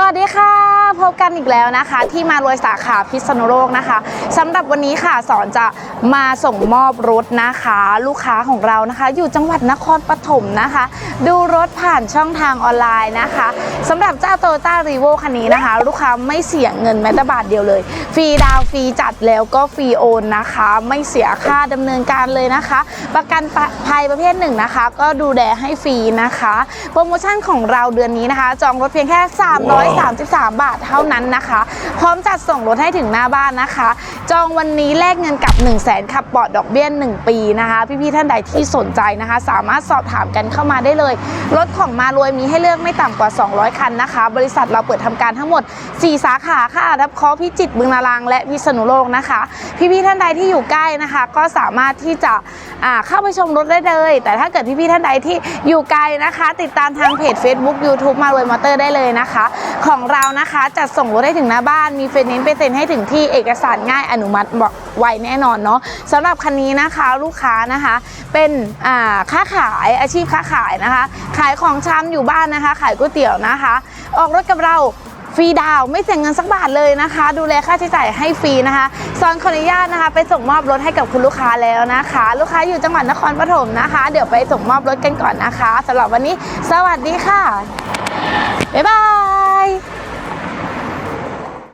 วัสดีค่ะ พบกันอีกแล้วนะคะ ที่มารวยสาขาพิษณุโลกนะคะสำหรับวันนี้ค่ะสอนจะมาส่งมอบรถนะคะ ลูกค้าของเรานะคะ อยู่จังหวัดนครปฐมนะคะ ดูรถผ่านช่องทางออนไลน์นะคะสำหรับเจ้าโตโยต้ารีโวคันนี้นะคะ ลูกค้าไม่เสียเงินแม้แต่บาทเดียวเลย ฟรีดาวฟรีจัดแล้วก็ฟรีโอนนะคะ ไม่เสียค่าดำเนินการเลยนะคะ ประกันภัยประเภทหนึ่งนะคะ ก็ดูแลให้ฟรีนะคะ โปรโมชั่นของเราเดือนนี้นะคะ จองรถเพียงแค่ 333 บาทเท่านั้นนะคะ พร้อมจัดส่งรถให้ถึงหน้าบ้านนะคะ จองวันนี้แลกเงินกับ 1 0 0 0 0แสนขับปลอดดอกเบี้ย1ปีนะคะ พี่ๆท่านใดที่สนใจนะคะ สามารถสอบถามกันเข้ามาได้เลย รถของมารวยมีให้เลือกไม่ต่ำกว่า 200 คันนะคะ บริษัทเราเปิดทำการทั้งหมด 4 สาขาค่ะทับคอพิจิตรบึงนารังและพิษณุโลกนะคะ พี่ๆท่านใดที่อยู่ใกล้นะคะ ก็สามารถที่จะเข้าไปชมรถได้เลย แต่ถ้าเกิดพี่ๆท่านใดที่อยู่ไกลนะคะ ติดตามทางเพจ Facebook YouTube มารวยมอเตอร์ได้เลยนะคะ ของเรานะคะจัดส่งรถให้ถึงหน้าบ้านมีเฟรนนินไปเซ็นให้ถึงที่เอกสารง่ายอนุมัติไวแน่นอนเนาะสำหรับคันนี้นะคะลูกค้านะคะเป็นค้าขายอาชีพค้าขายนะคะ ขายของชำอยู่บ้านนะคะ ขายก๋วยเตี๋ยวนะคะ ออกรถกับเราฟรีดาวไม่เสียเงินสักบาทเลยนะคะ ดูแลค่าใช้จ่ายให้ฟรีนะคะซอนขออนุญาตนะคะ ไปส่งมอบรถให้กับคุณลูกค้าแล้วนะคะ ลูกค้าอยู่จังหวัดนครปฐมนะคะ เดี๋ยวไปส่งมอบรถกันก่อนนะคะสำหรับวันนี้ สวัสดีค่ะบ๊ายบาย